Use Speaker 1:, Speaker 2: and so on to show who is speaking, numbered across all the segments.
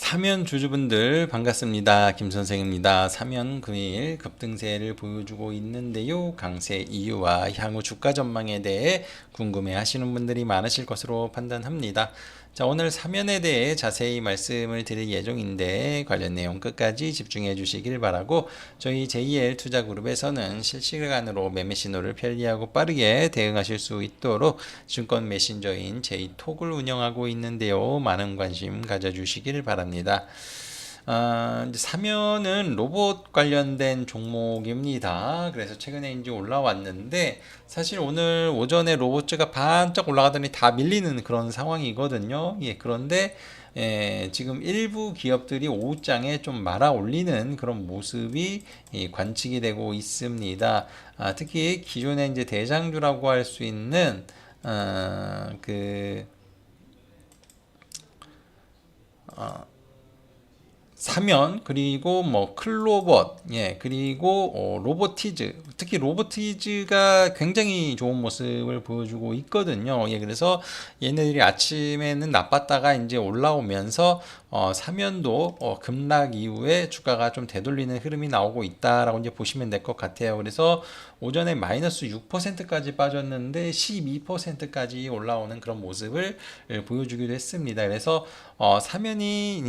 Speaker 1: 사면 주주분들 반갑습니다. 김 선생입니다. 사면 금일 급등세를 보여주고 있는데요. 강세 이유와 향후 주가 전망에 대해 궁금해 하시는 분들이 많으실 것으로 판단합니다. 자, 오늘 사면에 대해 자세히 말씀을 드릴 예정인데 관련 내용 끝까지 집중해 주시길 바라고 저희 JL 투자그룹에서는 실시간으로 매매 신호를 편리하고 빠르게 대응하실 수 있도록 증권 메신저인 J톡을 운영하고 있는데요. 많은 관심 가져주시길 바랍니다. 아, 이제 사면은 로봇 관련된 종목입니다. 그래서 최근에 이제 올라왔는데 사실 오늘 오전에 로봇주가 반짝 올라가더니 다 밀리는 그런 상황이거든요. 예, 그런데 예, 지금 일부 기업들이 오후장에 좀 말아 올리는 그런 모습이 예, 관측이 되고 있습니다. 아, 특히 기존에 이제 대장주라고 할 수 있는 아, 그 어, 사면 그리고 뭐 클로벗 예 그리고 어, 로보티즈. 특히 로보티즈가 굉장히 좋은 모습을 보여주고 있거든요. 예 그래서 얘네들이 아침에는 나빴다가 이제 올라오면서 어, 사면도 어, 급락 이후에 주가가 좀 되돌리는 흐름이 나오고 있다라고 이제 보시면 될 것 같아요. 그래서 오전에 마이너스 6%까지 빠졌는데 12%까지 올라오는 그런 모습을 보여주기도 했습니다. 그래서 어, 사면이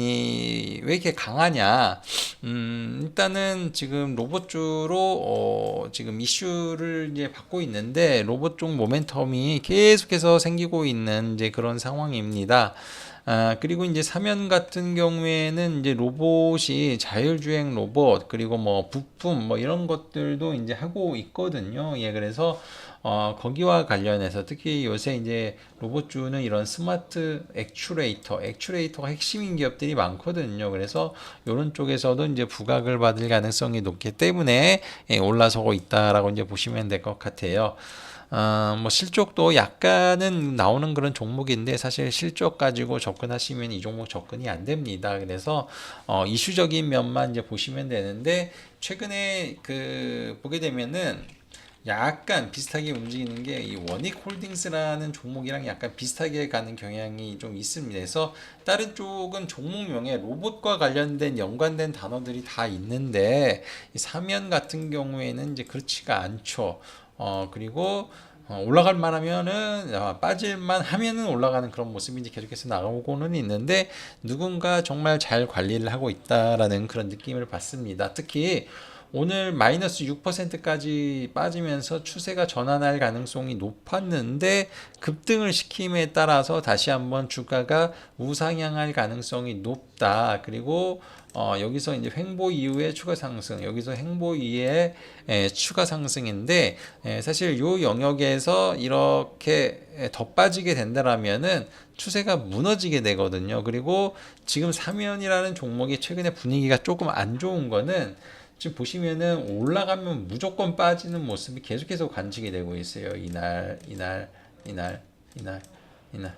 Speaker 1: 왜 이렇게 강하냐? 음, 일단은 지금 로봇주로 어, 지금 이슈를 이제 받고 있는데 로봇 쪽 모멘텀이 계속해서 생기고 있는 이제 그런 상황입니다. 아, 그리고 이제 사면 같은 경우에는 이제 로봇이 자율주행 로봇 그리고 뭐 부품 뭐 이런 것들도 이제 하고 있거든요. 예, 그래서 어, 거기와 관련해서 특히 요새 이제 로봇주는 이런 스마트 액추레이터, 액추레이터가 핵심인 기업들이 많거든요. 그래서 이런 쪽에서도 이제 부각을 받을 가능성이 높기 때문에 예, 올라서고 있다라고 이제 보시면 될 것 같아요. 어, 뭐 실적도 약간은 나오는 그런 종목인데 사실 실적 가지고 접근하시면 이 종목 접근이 안 됩니다. 그래서 어, 이슈적인 면만 이제 보시면 되는데 최근에 그 보게 되면은 약간 비슷하게 움직이는 게 이 원익 홀딩스라는 종목이랑 약간 비슷하게 가는 경향이 좀 있습니다. 그래서 다른 쪽은 종목명에 로봇과 관련된 연관된 단어들이 다 있는데 이 사면 같은 경우에는 이제 그렇지가 않죠. 어 그리고 어, 올라갈 만하면은 어, 빠질만 하면은 올라가는 그런 모습이 이제 계속해서 나오고는 있는데 누군가 정말 잘 관리를 하고 있다라는 그런 느낌을 받습니다. 특히 오늘 마이너스 6%까지 빠지면서 추세가 전환할 가능성이 높았는데 급등을 시킴에 따라서 다시 한번 주가가 우상향할 가능성이 높다. 그리고 어, 여기서 이제 횡보 이후에 추가 상승, 여기서 횡보 이후에 에, 추가 상승인데 에, 사실 요 영역에서 이렇게 더 빠지게 된다라면은 추세가 무너지게 되거든요. 그리고 지금 사면이라는 종목이 최근에 분위기가 조금 안 좋은 거는 지금 보시면은 올라가면 무조건 빠지는 모습이 계속해서 관측이 되고 있어요. 이날, 이날, 이날, 이날, 이날.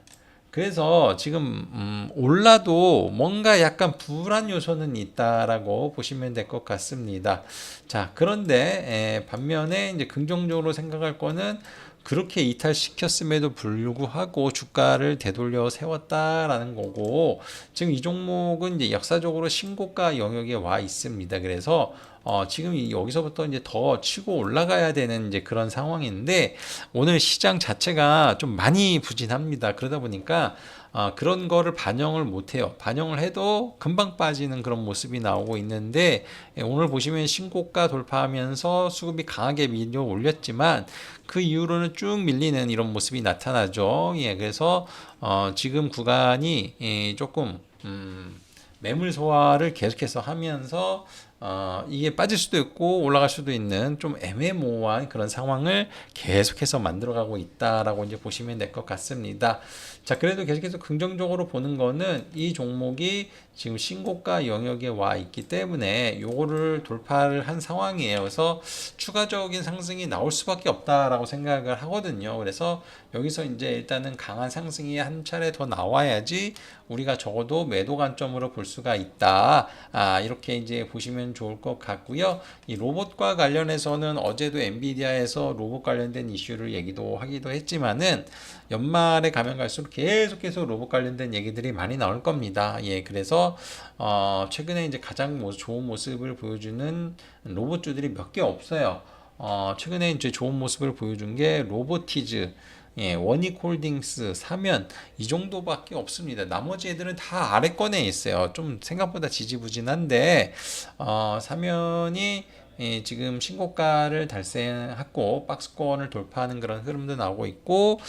Speaker 1: 그래서 지금 음, 올라도 뭔가 약간 불안 요소는 있다라고 보시면 될 것 같습니다. 자, 그런데 에, 반면에 이제 긍정적으로 생각할 거는 그렇게 이탈시켰음에도 불구하고 주가를 되돌려 세웠다라는 거고 지금 이 종목은 이제 역사적으로 신고가 영역에 와 있습니다. 그래서 어, 지금 여기서부터 이제 더 치고 올라가야 되는 이제 그런 상황인데 오늘 시장 자체가 좀 많이 부진합니다. 그러다 보니까 아, 그런 거를 반영을 못해요. 반영을 해도 금방 빠지는 그런 모습이 나오고 있는데 예, 오늘 보시면 신고가 돌파하면서 수급이 강하게 밀려 올렸지만 그 이후로는 쭉 밀리는 이런 모습이 나타나죠. 예, 그래서 어, 지금 구간이 예, 조금 음, 매물 소화를 계속해서 하면서 어, 이게 빠질 수도 있고 올라갈 수도 있는 좀 애매모호한 그런 상황을 계속해서 만들어가고 있다라고 이제 보시면 될 것 같습니다. 자, 그래도 계속해서 긍정적으로 보는 거는 이 종목이 지금 신고가 영역에 와 있기 때문에 요거를 돌파를 한 상황이에요. 그래서 추가적인 상승이 나올 수밖에 없다라고 생각을 하거든요. 그래서 여기서 이제 일단은 강한 상승이 한 차례 더 나와야지 우리가 적어도 매도 관점으로 볼 수가 있다. 아, 이렇게 이제 보시면 좋을 것 같고요. 이 로봇과 관련해서는 어제도 엔비디아에서 로봇 관련된 이슈를 얘기도 하기도 했지만은 연말에 가면 갈수록 계속해서 로봇 관련된 얘기들이 많이 나올 겁니다. 예, 그래서 어, 최근에 이제 가장 모- 좋은 모습을 보여주는 로봇주들이 몇 개 없어요. 어, 최근에 이제 좋은 모습을 보여준 게 로보티즈, 예, 원익홀딩스, 사면 이 정도밖에 없습니다. 나머지 애들은 다 아래권에 있어요. 좀 생각보다 지지부진한데 어, 사면이 예, 지금 신고가를 달성했고 박스권을 돌파하는 그런 흐름도 나오고 있고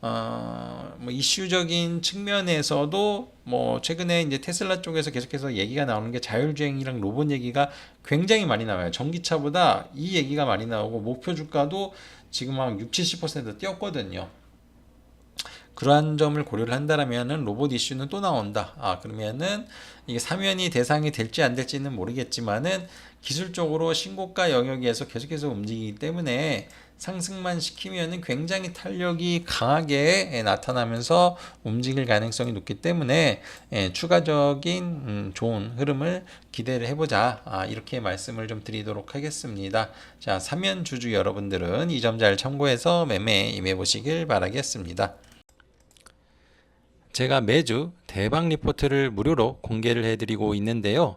Speaker 1: 어, 뭐 이슈적인 측면에서도 뭐 최근에 이제 테슬라 쪽에서 계속해서 얘기가 나오는 게 자율주행이랑 로봇 얘기가 굉장히 많이 나와요. 전기차보다 이 얘기가 많이 나오고 목표 주가도 지금 한 6, 70% 뛰었거든요. 그러한 점을 고려를 한다라면은 로봇 이슈는 또 나온다. 아, 그러면은 이게 사면이 대상이 될지 안 될지는 모르겠지만은 기술적으로 신고가 영역에서 계속해서 움직이기 때문에 상승만 시키면은 굉장히 탄력이 강하게 예, 나타나면서 움직일 가능성이 높기 때문에 예, 추가적인 음, 좋은 흐름을 기대를 해보자. 아, 이렇게 말씀을 좀 드리도록 하겠습니다. 자, 사면 주주 여러분들은 이 점 잘 참고해서 매매 임해 보시길 바라겠습니다. 제가 매주 대박 리포트를 무료로 공개를 해드리고 있는데요.